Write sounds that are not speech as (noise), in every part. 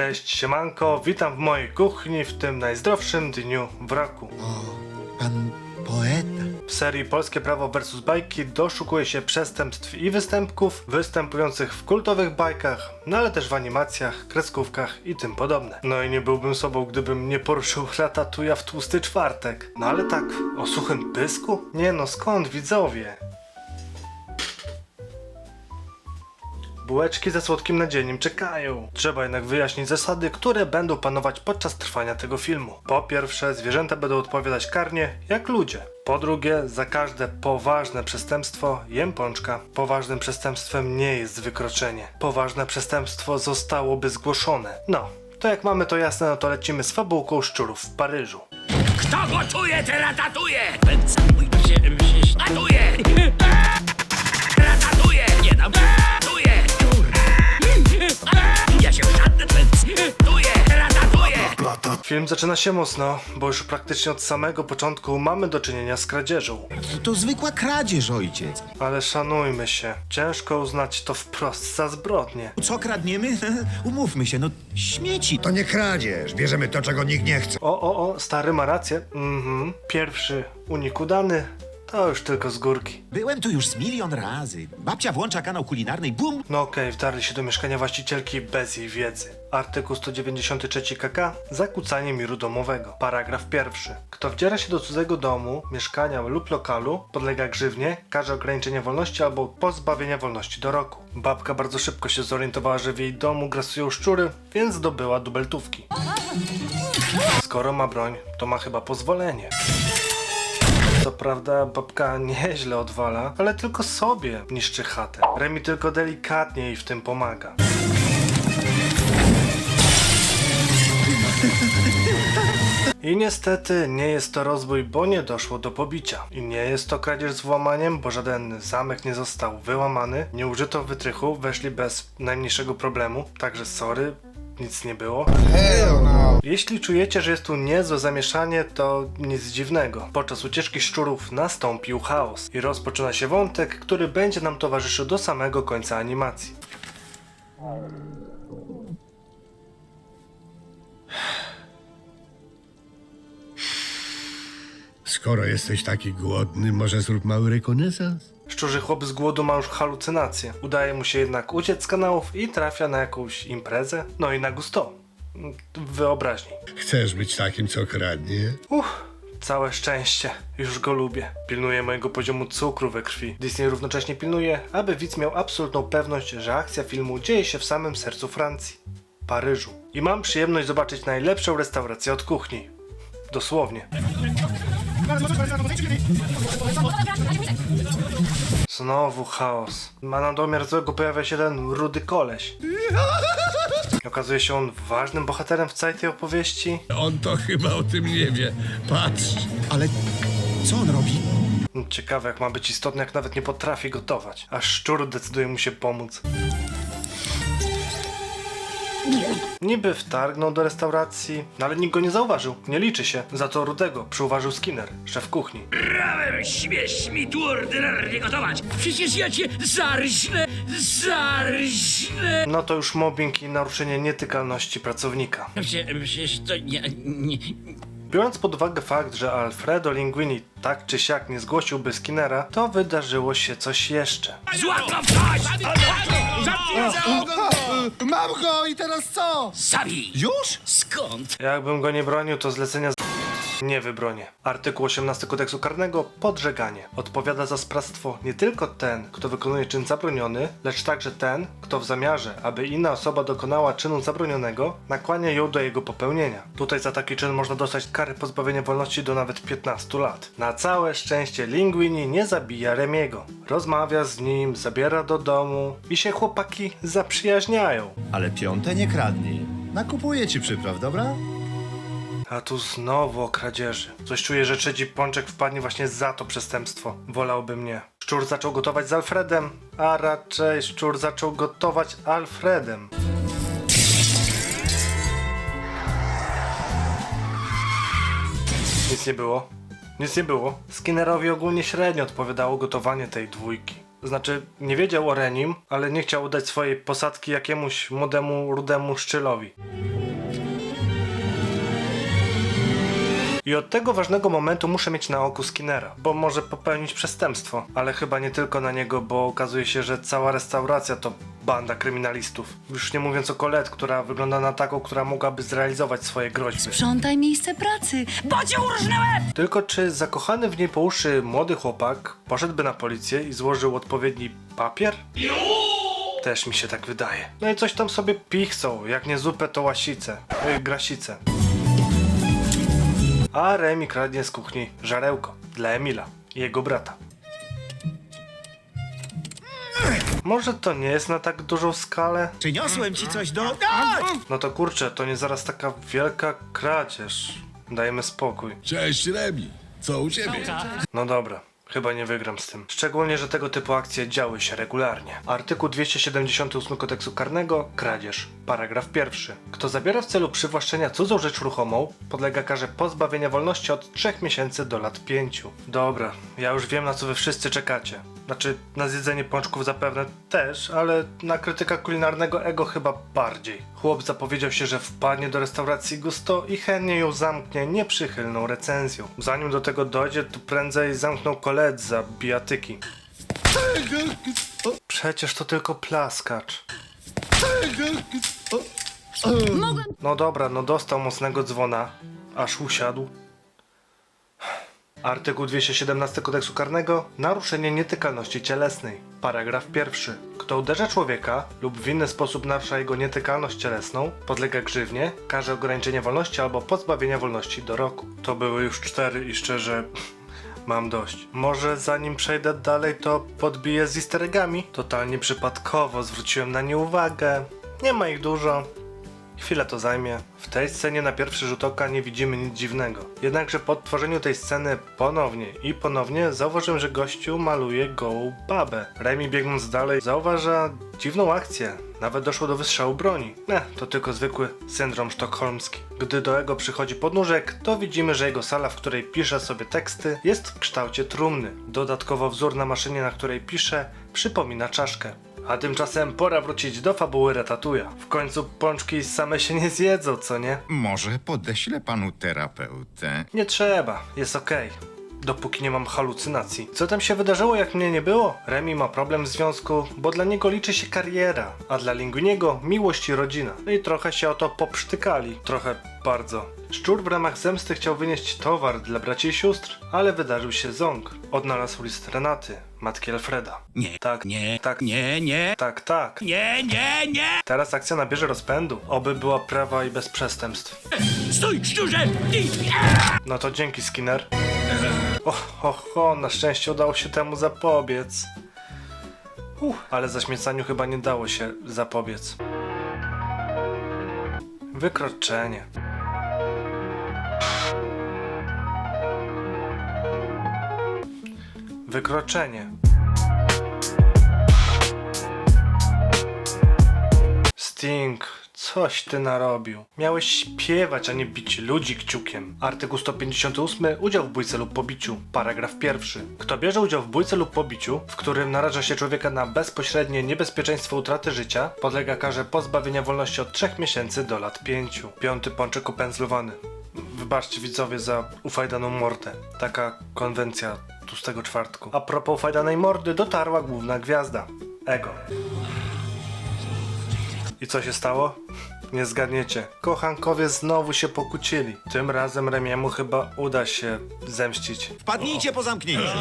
Cześć, siemanko, witam w mojej kuchni w tym najzdrowszym dniu w roku. O, pan poeta. W serii Polskie Prawo vs. Bajki doszukuje się przestępstw i występków występujących w kultowych bajkach, no ale też w animacjach, kreskówkach i tym podobne. No i nie byłbym sobą, gdybym nie poruszył Ratatuja w tłusty czwartek. No ale tak, o suchym pysku? Nie no, skąd widzowie? Bułeczki ze słodkim nadzieniem czekają. Trzeba jednak wyjaśnić zasady, które będą panować podczas trwania tego filmu. Po pierwsze, zwierzęta będą odpowiadać karnie, jak ludzie. Po drugie, za każde poważne przestępstwo jem pączka. Poważnym przestępstwem nie jest wykroczenie. Poważne przestępstwo zostałoby zgłoszone. No, to jak mamy to jasne, no to lecimy z fabułką szczurów w Paryżu. Kto gotuje, ten ratatuje! Więc mój się, się ratuje! Ja się! Film zaczyna się mocno, bo już praktycznie od samego początku mamy do czynienia z kradzieżą. To zwykła kradzież, ojciec. Ale szanujmy się, ciężko uznać to wprost za zbrodnię. Co kradniemy? (laughs) Umówmy się, no śmieci. To nie kradzież, bierzemy to, czego nikt nie chce. O, o, o, stary ma rację. Mhm. Pierwszy unik udany, to już tylko z górki. Byłem tu już z milion razy. Babcia włącza kanał kulinarny, bum! No okej, wdarli się do mieszkania właścicielki bez jej wiedzy. Artykuł 193 KK Zakłócanie miru domowego. Paragraf pierwszy. Kto wdziera się do cudzego domu, mieszkania lub lokalu, podlega grzywnie, karze ograniczenia wolności albo pozbawienia wolności do roku. Babka bardzo szybko się zorientowała, że w jej domu grasują szczury, więc zdobyła dubeltówki. Skoro ma broń, to ma chyba pozwolenie. Co prawda babka nieźle odwala, ale tylko sobie niszczy chatę. Remi tylko delikatnie jej w tym pomaga. I niestety nie jest to rozbój, bo nie doszło do pobicia. I nie jest to kradzież z włamaniem, bo żaden zamek nie został wyłamany, nie użyto wytrychu, weszli bez najmniejszego problemu, także sorry, nic nie było. Jeśli czujecie, że jest tu niezłe zamieszanie, to nic dziwnego. Podczas ucieczki szczurów nastąpił chaos i rozpoczyna się wątek, który będzie nam towarzyszył do samego końca animacji. Skoro jesteś taki głodny, może zrób mały rekonesans? Szczurzy chłop z głodu ma już halucynacje. Udaje mu się jednak uciec z kanałów i trafia na jakąś imprezę. No i na gusto. W wyobraźni. Chcesz być takim, co kradnie? Uff, całe szczęście. Już go lubię. Pilnuje mojego poziomu cukru we krwi. Disney równocześnie pilnuje, aby widz miał absolutną pewność, że akcja filmu dzieje się w samym sercu Francji. Paryżu. I mam przyjemność zobaczyć najlepszą restaurację od kuchni. Dosłownie. Znowu chaos. Ma na domiar złego pojawia się ten rudy koleś. Okazuje się on ważnym bohaterem w całej tej opowieści. On to chyba o tym nie wie. Patrz. Ale co on robi? Ciekawe jak ma być istotny, jak nawet nie potrafi gotować. Aż szczur decyduje mu się pomóc. Niby wtargnął do restauracji, no ale nikt go nie zauważył. Nie liczy się. Za to Rudego przyuważył Skinner, szef kuchni. Prawem śmiesz mi tu ordynarnie gotować! Przecież ja cię zarżnę! Zarżnę! No to już mobbing i naruszenie nietykalności pracownika. Prze- Przecież to nie... nie Biorąc pod uwagę fakt, że Alfredo Linguini tak czy siak nie zgłosiłby Skinnera, to wydarzyło się coś jeszcze. Wchodź! Mam go i teraz co? Zabij! Już? Skąd? Jakbym go nie bronił, to zlecenia z... nie wybronię. Artykuł 18 kodeksu karnego podżeganie. Odpowiada za sprawstwo nie tylko ten, kto wykonuje czyn zabroniony, lecz także ten, kto w zamiarze, aby inna osoba dokonała czynu zabronionego, nakłania ją do jego popełnienia. Tutaj za taki czyn można dostać karę pozbawienia wolności do nawet 15 lat. Na całe szczęście Linguini nie zabija Remiego. Rozmawia z nim, zabiera do domu i się chłopaki zaprzyjaźniają. Ale piąte nie kradnij. Nakupuję ci przypraw, dobra? A tu znowu o kradzieży. Coś czuję, że trzeci pączek wpadnie właśnie za to przestępstwo. Wolałby mnie. Szczur zaczął gotować z Alfredem, a raczej szczur zaczął gotować Alfredem. Nic nie było. Nic nie było. Skinnerowi ogólnie średnio odpowiadało gotowanie tej dwójki. Znaczy, nie wiedział o Renim, ale nie chciał dać swojej posadki jakiemuś młodemu, rudemu szczylowi. I od tego ważnego momentu muszę mieć na oku Skinnera, bo może popełnić przestępstwo. Ale chyba nie tylko na niego, bo okazuje się, że cała restauracja to banda kryminalistów. Już nie mówiąc o Colette, która wygląda na taką, która mogłaby zrealizować swoje groźby. Sprzątaj miejsce pracy, bo cię urżnęłem! Tylko czy zakochany w niej po uszy młody chłopak poszedłby na policję i złożył odpowiedni papier? Też mi się tak wydaje. No i coś tam sobie pichcą, jak nie zupę to łasice, yy, grasice. A Remi kradnie z kuchni żarełko dla Emila i jego brata. Może to nie jest na tak dużą skalę? Przyniosłem ci coś do... No to kurczę, to nie zaraz taka wielka kradzież. Dajmy spokój. Cześć, Remi. Co u ciebie? No dobra, chyba nie wygram z tym. Szczególnie, że tego typu akcje działy się regularnie. Artykuł 278 kodeksu karnego kradzież. Paragraf pierwszy. Kto zabiera w celu przywłaszczenia cudzą rzecz ruchomą, podlega karze pozbawienia wolności od 3 miesięcy do lat 5. Dobra, ja już wiem na co wy wszyscy czekacie. Znaczy, na zjedzenie pączków zapewne też, ale na krytyka kulinarnego ego chyba bardziej. Chłop zapowiedział się, że wpadnie do restauracji Gusto i chętnie ją zamknie nieprzychylną recenzją. Zanim do tego dojdzie, to prędzej zamknął koledzy za bijatyki. Przecież to tylko plaskacz. No dobra, no dostał mocnego dzwona, aż usiadł. Artykuł 217 kodeksu karnego naruszenie nietykalności cielesnej. Paragraf pierwszy. Kto uderza człowieka lub w inny sposób narusza jego nietykalność cielesną, podlega grzywnie, karze ograniczenia wolności albo pozbawienia wolności do roku. To były już cztery i szczerze (laughs) mam dość. Może zanim przejdę dalej, to podbiję z easter eggami? Totalnie przypadkowo zwróciłem na nie uwagę. Nie ma ich dużo, Chwilę to zajmie. W tej scenie na pierwszy rzut oka nie widzimy nic dziwnego. Jednakże po odtworzeniu tej sceny ponownie i ponownie zauważyłem, że gościu maluje gołą babę. Remi biegnąc dalej zauważa dziwną akcję. Nawet doszło do wystrzału broni. Ne, to tylko zwykły syndrom sztokholmski. Gdy do jego przychodzi podnóżek, to widzimy, że jego sala, w której pisze sobie teksty, jest w kształcie trumny. Dodatkowo wzór na maszynie, na której pisze, przypomina czaszkę. A tymczasem pora wrócić do fabuły Ratatuja. W końcu pączki same się nie zjedzą, co nie? Może podeślę panu terapeutę. Nie trzeba, jest okej. Dopóki nie mam halucynacji. Co tam się wydarzyło, jak mnie nie było? Remi ma problem w związku, bo dla niego liczy się kariera, a dla Linguiniego miłość i rodzina. No i trochę się o to poprztykali. Trochę bardzo. Szczur w ramach zemsty chciał wynieść towar dla braci i sióstr, ale wydarzył się ząg. Odnalazł list Renaty, matki Alfreda. Nie, Tak, nie, tak, nie, nie, tak, tak. nie, nie, nie! Teraz akcja nabierze rozpędu. Oby była prawa i bez przestępstw. Stój, szczurze! No to dzięki, Skinner. O, ho, ho, na szczęście udało się temu zapobiec. Uff, ale zaśmiecaniu chyba nie dało się zapobiec. Wykroczenie. Wykroczenie. Sting, coś ty narobił. Miałeś śpiewać, a nie bić ludzi kciukiem. Artykuł 158. Udział w bójce lub pobiciu. Paragraf pierwszy. Kto bierze udział w bójce lub pobiciu, w którym naraża się człowieka na bezpośrednie niebezpieczeństwo utraty życia, podlega karze pozbawienia wolności od 3 miesięcy do lat 5. Piąty pączek upędzlowany. Wybaczcie widzowie za ufajdaną mordę. Taka konwencja tłustego czwartku. A propos ufajdanej mordy dotarła główna gwiazda. Ego. I co się stało? Nie zgadniecie. Kochankowie znowu się pokłócili. Tym razem Remiemu chyba uda się zemścić. Wpadnijcie po zamknięciu.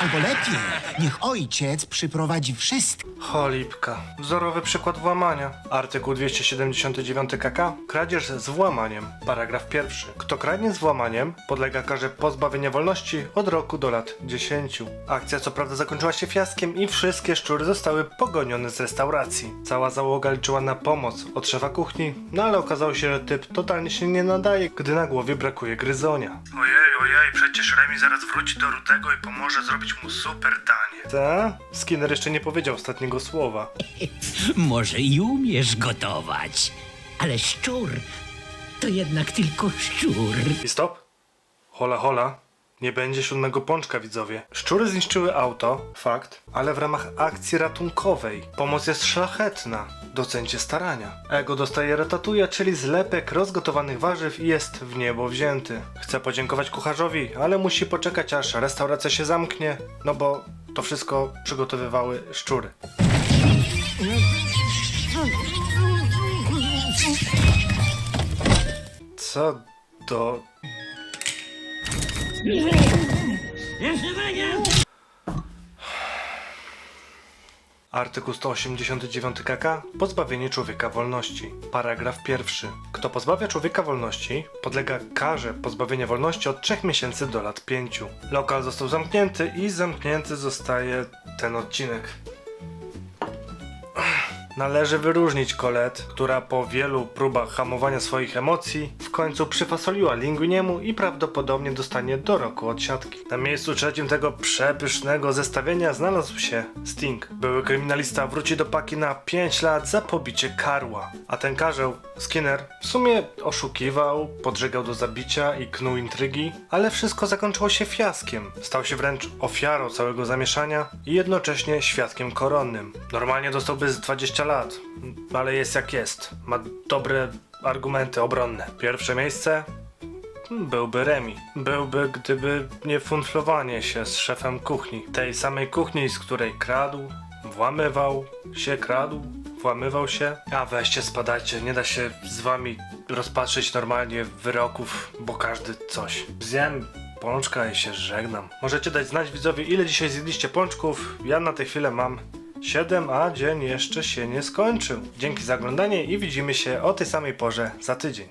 Albo lepiej, niech ojciec przyprowadzi wszystkich. Cholipka. Wzorowy przykład włamania. Artykuł 279 KK. Kradzież z włamaniem. Paragraf pierwszy. Kto kradnie z włamaniem, podlega karze pozbawienia wolności od roku do lat 10. Akcja co prawda zakończyła się fiaskiem i wszystkie szczury zostały pogonione z restauracji. Cała załoga liczyła na pomoc od szefa kuchni, no ale okazało się, że typ totalnie się nie nadaje, gdy na głowie brakuje gryzonia. Ojej, ojej, przecież Remi zaraz wróci do Rudego i pomoże zrobić mu super danie. Ta? Skinner jeszcze nie powiedział ostatniego słowa. (laughs) Może i umiesz gotować, ale szczur to jednak tylko szczur. I stop. Hola, hola. Nie będzie siódmego pączka, widzowie. Szczury zniszczyły auto, fakt, ale w ramach akcji ratunkowej. Pomoc jest szlachetna. Docencie starania. Ego dostaje ratatouille, czyli zlepek rozgotowanych warzyw i jest w niebo wzięty. Chce podziękować kucharzowi, ale musi poczekać aż restauracja się zamknie, no bo to wszystko przygotowywały szczury. Co do Artykuł 189 KK Pozbawienie człowieka wolności. Paragraf pierwszy. Kto pozbawia człowieka wolności, podlega karze pozbawienia wolności od 3 miesięcy do lat 5. Lokal został zamknięty i zamknięty zostaje ten odcinek. Należy wyróżnić Colette, która po wielu próbach hamowania swoich emocji końcu przyfasoliła Linguiniemu i prawdopodobnie dostanie do roku odsiadki. Na miejscu trzecim tego przepysznego zestawienia znalazł się Sting. Były kryminalista wróci do paki na 5 lat za pobicie karła. A ten karzeł, Skinner, w sumie oszukiwał, podżegał do zabicia i knuł intrygi, ale wszystko zakończyło się fiaskiem. Stał się wręcz ofiarą całego zamieszania i jednocześnie świadkiem koronnym. Normalnie dostałby z 20 lat, ale jest jak jest. Ma dobre argumenty obronne. Pierwsze miejsce Byłby Remi. Byłby, gdyby nie funflowanie się z szefem kuchni. Tej samej kuchni, z której kradł, włamywał się, kradł, włamywał się. A weźcie, spadajcie, nie da się z wami rozpatrzyć normalnie wyroków, bo każdy coś. Zjem pączka i się żegnam. Możecie dać znać widzowie, ile dzisiaj zjedliście pączków. Ja na tę chwilę mam 7, a dzień jeszcze się nie skończył. Dzięki za oglądanie i widzimy się o tej samej porze za tydzień.